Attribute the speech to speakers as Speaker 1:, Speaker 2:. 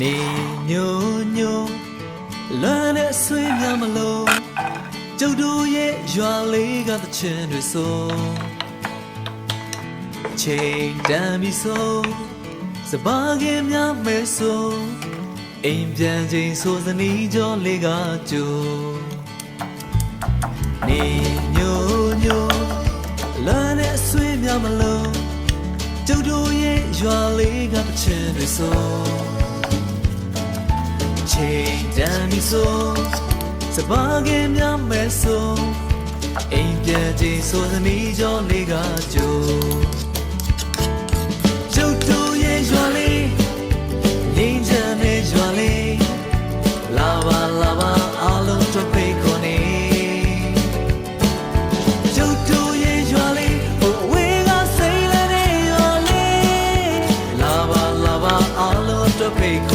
Speaker 1: နေညိုညိုလွမ်းတဲ့ဆွေးများမလို့ကျုပ်တို့ရဲ့ရွာလေးကတချင်တွေဆိုချိန်တန်ပြီဆိုစပါးကင်းများမဲဆိုအိမ်ပြန်ချိန်ဆိုစနီးကြောလေးကကြိုနေညိုညိုလွမ်းတဲ့ဆွေးများမလို့ကျုပ်တို့ရဲ့ရွာလေးကတချင်တွေဆို ချိန်တန်ပြီဆိုစပါကင်းများမဲ့ဆိုအိမ်ပြည့်ကြည်ဆိုသမီးကျော်လေးကကြိုကျုပ်တို့ရဲ့ရွာလေးလင်းချမ်းတဲ့ရွာလေးလာပါလာပါအားလုံးတို့ပေကုန်နေကျုပ်တို့ရဲ့ရွာလေးဟိုဝေးကစိတ်လည်းနေရွာလေးလာပါလာပါအားလုံးတို့ပေကုန်